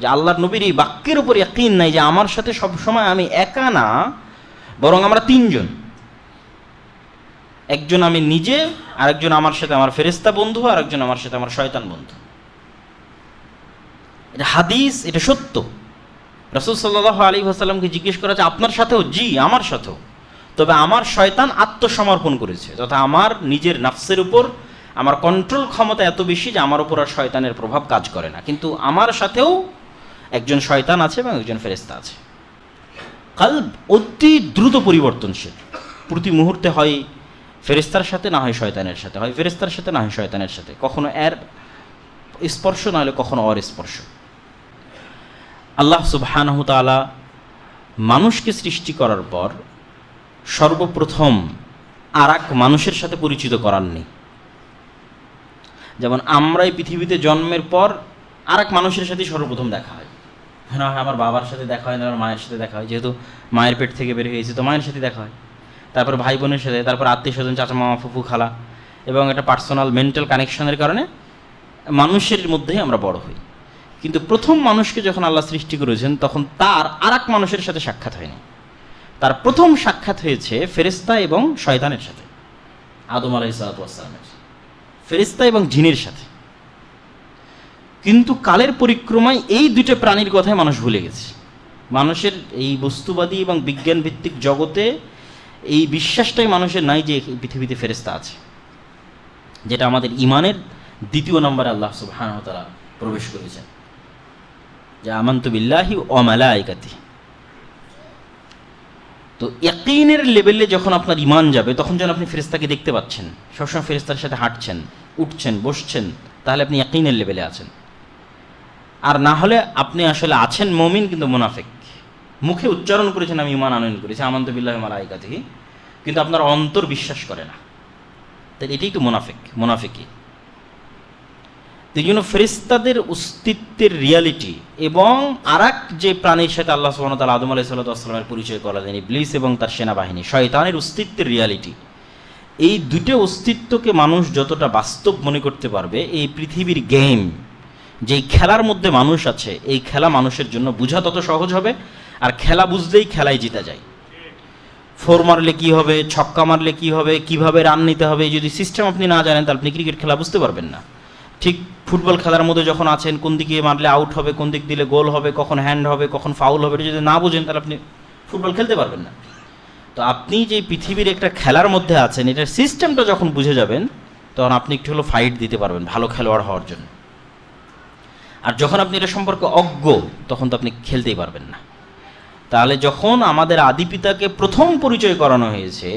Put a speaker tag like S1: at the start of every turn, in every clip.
S1: যে আল্লাহর নবীর এই বাক্যের উপর ইয়াকিন নাই যে আমার সাথে সব সময় আমি একা না, বরং আমরা তিনজন। একজন আমি নিজে, আরেকজন আমার সাথে আমার ফেরেস্তা বন্ধু, আরেকজন আমার সাথে আমার শয়তান বন্ধু। এটা হাদিস, এটা সত্য। রসুল সাল্লাহ আলী আসাল্লামকে জিজ্ঞেস করা যে আপনার সাথেও? জি, আমার সাথেও। তবে আমার শয়তান আত্মসমর্পণ করেছে, তথা আমার নিজের নাফসের উপর আমার কন্ট্রোল ক্ষমতা এত বেশি যে আমার উপর আর শয়তানের প্রভাব কাজ করে না। কিন্তু আমার সাথেও একজন শয়তান আছে এবং একজন ফেরেস্তা আছে। কাল অতি দ্রুত পরিবর্তনশীল। প্রতি মুহূর্তে হয় ফেরেস্তার সাথে, না হয় শয়তানের সাথে। হয় ফেরেস্তার সাথে, না হয় শয়তানের সাথে। কখনো এর স্পর্শ, না হলে কখনো অর স্পর্শ। আল্লাহ সুবহানাহ তাআলা মানুষকে সৃষ্টি করার পর সর্বপ্রথম আর মানুষের সাথে পরিচিত করাননি। যেমন আমরাই পৃথিবীতে জন্মের পর আর মানুষের সাথে সর্বপ্রথম দেখা হয়। না হয় আমার বাবার সাথে দেখা হয় না, আমার মায়ের সাথে দেখা হয়। যেহেতু মায়ের পেট থেকে বের হয়েছে, তো মায়ের সাথে দেখা হয়। তারপর ভাই বোনের সাথে, তারপর আত্মীয় স্বজন, চাচা মামা, ফুফু, খালা এবং একটা পার্সোনাল মেন্টাল কানেকশনের কারণে মানুষের মধ্যেই আমরা বড় হই। কিন্তু প্রথম মানুষকে যখন আল্লাহ সৃষ্টি করেছেন, তখন তার আর মানুষের সাথে সাক্ষাৎ হয়নি। তার প্রথম সাক্ষাৎ হয়েছে ফেরিস্তা এবং শয়তানের সাথে, আদম আলাই সালাতামের ফেরিস্তা এবং জিনের সাথে। কিন্তু কালের পরিক্রমায় এই দুটো প্রাণীর কথাই মানুষ ভুলে গেছে। মানুষের এই বস্তুবাদী এবং বিজ্ঞান ভিত্তিক জগতে এই বিশ্বাসটাই মানুষের নাই যে পৃথিবীতে ফেরেস্তা আছে। যেটা আমাদের ইমানের দ্বিতীয় নম্বরে আল্লাহ সুবহানাহু ওয়া তাআলা প্রবেশ করেছেন। যে আমান্তু বিল্লাহি মালাইকাতি তো একইনের লেভেলে যখন আপনার ইমান যাবে, তখন যখন আপনি ফেরেস্তাকে দেখতে পাচ্ছেন। সবসময় ফেরেস্তার সাথে হাঁটছেন, উঠছেন, বসছেন, তাহলে আপনি একইনের লেভেলে আছেন। আর না হলে আপনি আসলে আছেন মমিন কিন্তু মুনাফেক। মুখে উচ্চারণ করেছেন, আমি ইমান আনয়ন করেছি আমান্ত বিল্লাহ মালাইকা থেকে কিন্তু আপনার অন্তর বিশ্বাস করে না। তাই এটাই তো মুনাফেক, মুনাফেকি। এই জন্য ফেরিস্তাদের অস্তিত্বের রিয়ালিটি এবং আর যে প্রাণীর সাথে আল্লাহ সুবহানাহু ওয়া তাআলা আদম আলাইহিস সালামের পরিচয় করা দেন ইবলিস এবং তার সেনাবাহিনী, শয়তানের অস্তিত্বের রিয়ালিটি। এই দুটো অস্তিত্বকে মানুষ যতটা বাস্তব মনে করতে পারবে, এই পৃথিবীর গেম যেই খেলার মধ্যে মানুষ আছে, এই খেলা মানুষের জন্য বোঝা তত সহজ হবে, আর খেলা বুঝলেই খেলায় জিতা যায়। ফোর মারলে কি হবে, ছক্কা মারলে কি হবে, কীভাবে রান নিতে হবে, যদি সিস্টেম আপনি না জানেন, তাহলে আপনি ক্রিকেট খেলা বুঝতে পারবেন না। ঠিক ফুটবল খেলার মধ্যে যখন আছেন, কোন দিকে মারলে আউট হবে, কোন দিক দিলে গোল হবে, কখন হ্যান্ড হবে, কখন ফাউল হবে, এটা যদি না বোঝেন, তাহলে আপনি ফুটবল খেলতে পারবেন না। তো আপনি যে পৃথিবীর একটা খেলার মধ্যে আছেন, এটার সিস্টেমটা যখন বুঝে যাবেন, তখন আপনি একটু হলো ফাইট দিতে পারবেন, ভালো খেলোয়াড় হওয়ার জন্য। আর যখন আপনি এটা সম্পর্কে অজ্ঞ, তখন তো আপনি খেলতেই পারবেন না। তাহলে যখন আমাদের আদি পিতাকে প্রথম পরিচয় করানো হয়েছে,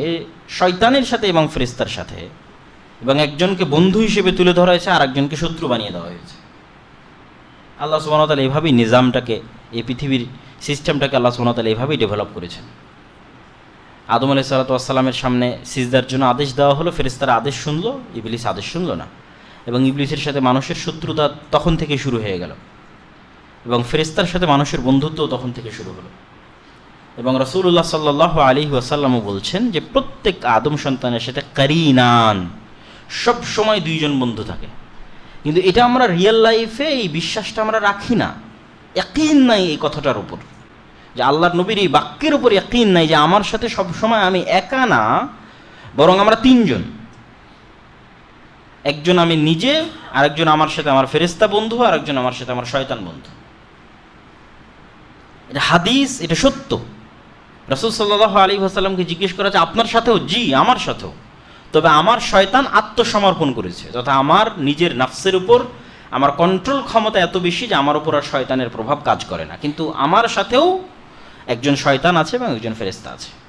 S1: শয়তানের সাথে এবং ফেরেস্তার সাথে, এবং একজনকে বন্ধু হিসেবে তুলে ধরা হয়েছে আর একজনকে শত্রু বানিয়ে দেওয়া হয়েছে। আল্লাহ সুবাহতাল এভাবেই নিজামটাকে, এই পৃথিবীর সিস্টেমটাকে আল্লাহ সুবাহতাল এভাবেই ডেভেলপ করেছেন। আদম আলাই সালাতামের সামনে সিজদার জন্য আদেশ দেওয়া হলো ফেরেস্তারা আদেশ শুনলো, ইবলিস আদেশ শুনলো না। এবং ইবলিসের সাথে মানুষের শত্রুতা তখন থেকে শুরু হয়ে গেল। এবং ফেরেস্তার সাথে মানুষের বন্ধুত্ব তখন থেকে শুরু হলো। এবং রসুল্লাহ সাল্লাহ আলী ওয়াসাল্লামও বলছেন যে, প্রত্যেক আদম সন্তানের সাথে কারিনান, সব সময় দুইজন বন্ধু থাকে। কিন্তু এটা আমরা রিয়েল লাইফে এই বিশ্বাসটা আমরা রাখি না। একই নাই এই কথাটার উপর। যে আল্লাহর নবীর এই বাক্যের উপর একই নাই যে, আমার সাথে সব সময় আমি একা না, বরং আমরা তিনজন। একজন আমি নিজে, আরেকজন আমার সাথে আমার ফেরেস্তা বন্ধু, আরেকজন আমার সাথে আমার শয়তান বন্ধু। এটা হাদিস, এটা সত্য। রসুল সাল্লাহ আলী আসাল্লামকে জিজ্ঞেস করা যে আপনার সাথেও? জি, আমার সাথেও। তবে আমার শয়তান আত্মসমর্পণ করেছে, তথা আমার নিজের নাফসের উপর, আমার কন্ট্রোল ক্ষমতা এত বেশি যে আমার উপর আর শয়তানের প্রভাব কাজ করে না। কিন্তু আমার সাথেও একজন শয়তান আছে এবং একজন ফেরেস্তা আছে।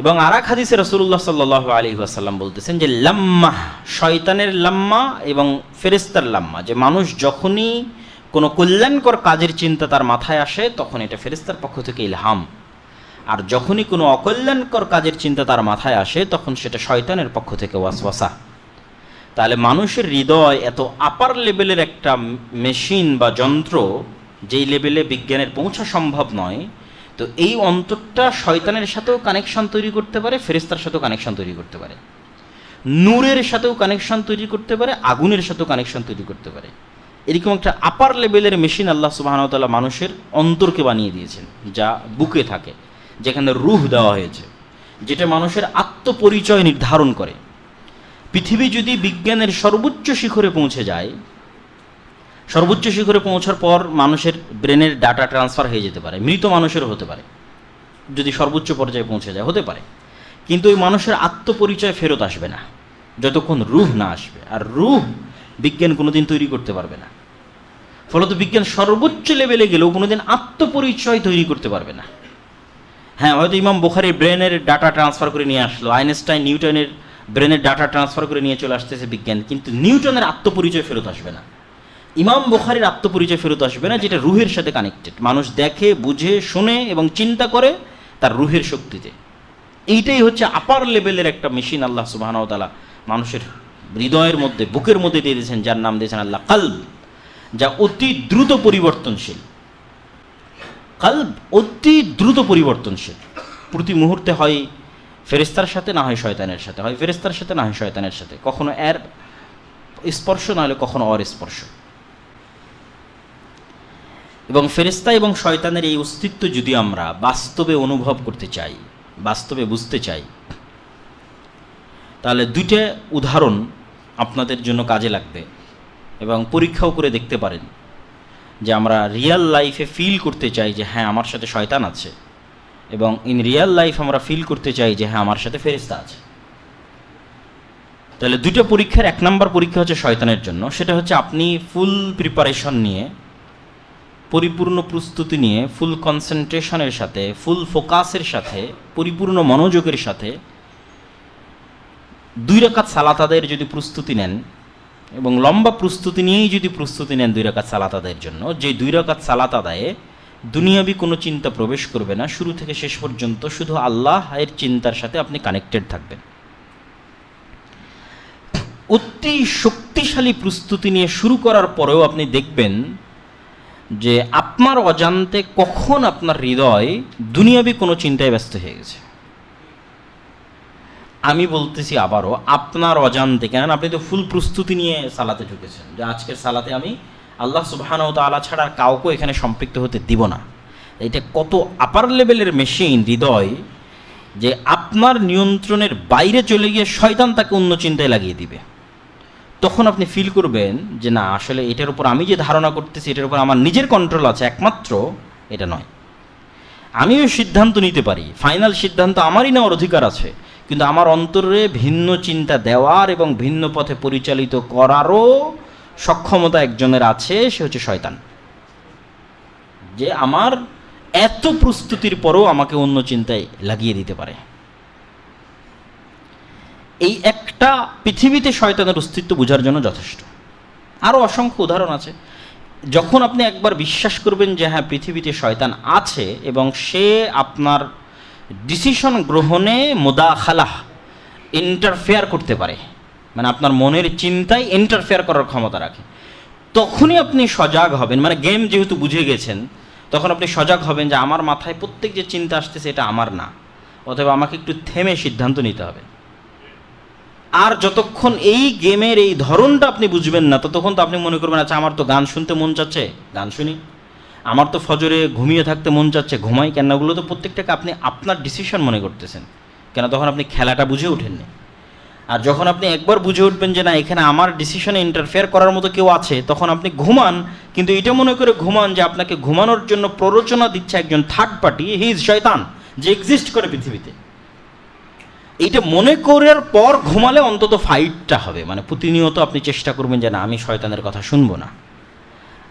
S1: এবং আর এক হাদিসে রসুল্লাহ সাল্লাহ আলী আসাল্লাম বলতেছেন যে লাম্মা, শয়তানের লাম্মা এবং ফেরেস্তার লাম্মা, যে মানুষ যখনই কোনো কল্যাণকর কাজের চিন্তা তার মাথায় আসে, তখন এটা ফেরেস্তার পক্ষ থেকে ইলহাম। আর যখনই কোনো অকল্যাণকর কাজের চিন্তা তার মাথায় আসে, তখন সেটা শয়তানের পক্ষ থেকে ওয়াসওয়াসা। তাহলে মানুষের হৃদয় এত আপার লেভেলের একটা মেশিন বা যন্ত্র, যেই লেভেলে বিজ্ঞানের পৌঁছা সম্ভব নয় তো এই অন্তরটা শয়তানের সাথেও কানেকশন তৈরি করতে পারে ফেরেস্তার সাথেও কানেকশন তৈরি করতে পারে। নূরের সাথেও কানেকশন তৈরি করতে পারে, আগুনের সাথেও কানেকশন তৈরি করতে পারে। এরকম একটা আপার লেভেলের মেশিন আল্লাহ সুবাহতাল্লাহ মানুষের অন্তরকে বানিয়ে দিয়েছেন, যা বুকে থাকে, যেখানে রুহ দেওয়া হয়েছে, যেটা মানুষের আত্মপরিচয় নির্ধারণ করে। পৃথিবী যদি বিজ্ঞানের সর্বোচ্চ শিখরে পৌঁছে যায় সর্বোচ্চ শিখরে পৌঁছার পর মানুষের ব্রেনের ডাটা ট্রান্সফার হয়ে যেতে পারে, মৃত মানুষেরও হতে পারে, যদি সর্বোচ্চ পর্যায়ে পৌঁছে যায়, হতে পারে। কিন্তু ওই মানুষের আত্মপরিচয় ফেরত আসবে না, যতক্ষণ রুহ না আসবে। আর রুহ বিজ্ঞান কোনোদিন তৈরি করতে পারবে না। ফলত বিজ্ঞান সর্বোচ্চ লেভেলে গেলেও কোনোদিন আত্মপরিচয় তৈরি করতে পারবে না। হ্যাঁ হয়তো ইমাম বুখারির ব্রেনের ডাটা ট্রান্সফার করে নিয়ে আসলো, আইনস্টাইন নিউটনের ব্রেনের ডাটা ট্রান্সফার করে নিয়ে চলে আসতেছে বিজ্ঞান, কিন্তু নিউটনের আত্মপরিচয় ফেরত আসবে না। ইমাম বুখারির আত্মপরিচয় ফেরত আসবে না, যেটা রুহের সাথে কানেক্টেড মানুষ দেখে, বুঝে, শুনে এবং চিন্তা করে তার রুহের শক্তিতে। এইটাই হচ্ছে আপার লেভেলের একটা মেশিন আল্লাহ সুবাহতালা মানুষের হৃদয়ের মধ্যে, বুকের মধ্যে দিয়ে দিয়েছেন, যার নাম দিয়েছেন আল্লাহ কালব, যা অতি দ্রুত পরিবর্তনশীল। কালব অতি দ্রুত পরিবর্তনশীল। প্রতি মুহূর্তে হয় ফেরেস্তার সাথে, না হয় শয়তানের সাথে। হয় ফেরেস্তার সাথে, না হয় শয়তানের সাথে। কখনো এর স্পর্শ, না হলে কখনো অর স্পর্শ এবং ফেরেস্তা এবং শয়তানের এই অস্তিত্ব যদি আমরা বাস্তবে অনুভব করতে চাই, বাস্তবে বুঝতে চাই, তাহলে দুইটা উদাহরণ আপনাদের জন্য কাজে লাগবে এবং পরীক্ষাও করে দেখতে পারেন যে আমরা রিয়াল লাইফে ফিল করতে চাই যে হ্যাঁ আমার সাথে শয়তান আছে এবং ইন রিয়াল লাইফ আমরা ফিল করতে চাই যে হ্যাঁ আমার সাথে ফেরিস্তা আছে। তাহলে দুটো পরীক্ষার, এক নম্বর পরীক্ষা হচ্ছে শয়তানের জন্য। সেটা হচ্ছে আপনি ফুল প্রিপারেশন নিয়ে পরিপূর্ণ প্রস্তুতি নিয়ে ফুল কনসেন্ট্রেশনের সাথে ফুল ফোকাসের সাথে, পরিপূর্ণ মনোযোগের সাথে দুই রাকাত সালাতাদের যদি প্রস্তুতি নেন এবং লম্বা প্রস্তুতি নিয়েই যদি প্রস্তুতি নেন দুই রাকাত সালাত আদায়ের জন্য, যে দুই রাকাত সালাত আদায়ে দুনিয়াবি কোনো চিন্তা প্রবেশ করবে না, শুরু থেকে শেষ পর্যন্ত শুধু আল্লাহ এর চিন্তার সাথে আপনি কানেক্টেড থাকবেন। অতি শক্তিশালী প্রস্তুতি নিয়ে শুরু করার পরেও আপনি দেখবেন যে আপনার অজান্তে কখন আপনার হৃদয় দুনিয়াবি কোনো চিন্তায় ব্যস্ত হয়ে গেছে? আমি বলতেছি আবারও, আপনার অজান্তে কেন আপনি তো ফুল প্রস্তুতি নিয়ে সালাতে ঢুকেছেন। যে আজকের সালাতে আমি আল্লাহ সুবাহান ও তালা ছাড়া কাউকে এখানে সম্পৃক্ত হতে দিব না। এটা কত আপার লেভেলের মেশিন হৃদয়, যে আপনার নিয়ন্ত্রণের বাইরে চলে গিয়ে শয়তান তাকে অন্য চিন্তায় লাগিয়ে দিবে। তখন আপনি ফিল করবেন যে না, আসলে এটার উপর আমি যে ধারণা করতেছি, এটার উপর আমার নিজের কন্ট্রোল আছে, একমাত্র এটা নয়। আমিও সিদ্ধান্ত নিতে পারি ফাইনাল সিদ্ধান্ত আমারই নেওয়ার অধিকার আছে, কিন্তু আমার অন্তরে ভিন্ন চিন্তা দেওয়ার এবং ভিন্ন পথে পরিচালিত করারও সক্ষমতা একজনের আছে, সে হচ্ছে শয়তান। যে আমার এত প্রস্তুতির পরও আমাকে অন্য চিন্তায় লাগিয়ে দিতে পারে। এই একটা পৃথিবীতে শয়তানের অস্তিত্ব বোঝার জন্য যথেষ্ট। আরও অসংখ্য উদাহরণ আছে। যখন আপনি একবার বিশ্বাস করবেন যে হ্যাঁ পৃথিবীতে শয়তান আছে এবং সে আপনার ডিসিশন গ্রহণে মোদাখালাহ ইন্টারফেয়ার করতে পারে মানে আপনার মনের চিন্তায় ইন্টারফেয়ার করার ক্ষমতা রাখে, তখনই আপনি সজাগ হবেন। মানে গেম যেহেতু বুঝে গেছেন, তখন আপনি সজাগ হবেন যে, আমার মাথায় প্রত্যেক যে চিন্তা আসতেছে, এটা আমার না, অথবা আমাকে একটু থেমে সিদ্ধান্ত নিতে হবে। আর যতক্ষণ এই গেমের এই ধরনটা আপনি বুঝবেন না, ততক্ষণ তো আপনি মনে করবেন আচ্ছা আমার তো গান শুনতে মন চাচ্ছে। গান শুনি। আমার তো ফজরে ঘুমিয়ে থাকতে মন চাচ্ছে, ঘুমাই কেন ওগুলো তো প্রত্যেকটাকে আপনি আপনার ডিসিশন মনে করতেছেন। কেন তখন আপনি খেলাটা বুঝে ওঠেননি? আর যখন আপনি একবার বুঝে উঠবেন যে না, এখানে আমার ডিসিশনে ইন্টারফেয়ার করার মতো কেউ আছে, তখন আপনি ঘুমান, কিন্তু এটা মনে করে ঘুমান যে আপনাকে ঘুমানোর জন্য প্ররোচনা দিচ্ছে একজন থার্ড পার্টি হি ইজ শয়তান, যে এক্সিস্ট করে পৃথিবীতে। এইটা মনে করার পর ঘুমালে অন্তত ফাইটটা হবে। মানে প্রতিনিয়ত আপনি চেষ্টা করবেন যে, না, আমি শয়তানের কথা শুনব না।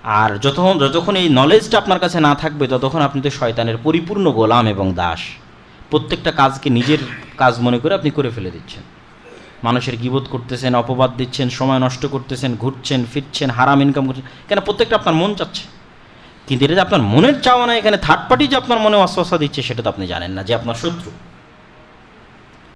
S1: আর যতক্ষণ যতক্ষণ এই নলেজটা আপনার কাছে না থাকবে, ততক্ষণ আপনি তো শয়তানের পরিপূর্ণ গোলাম এবং দাস। প্রত্যেকটা কাজকে নিজের কাজ মনে করে আপনি করে ফেলে দিচ্ছেন। মানুষের গিবোধ করতেছেন, অপবাদ দিচ্ছেন, সময় নষ্ট করতেছেন, ঘুরছেন, ফিরছেন, হারাম ইনকাম করছেন। কেন? প্রত্যেকটা আপনার মন চাচ্ছে। কিন্তু এটা যে আপনার মনের চাওয়া না, এখানে থার্ড পার্টি যে আপনার মনে অস্বস্থা দিচ্ছে, সেটা তো আপনি জানেন না যে আপনার শত্রু।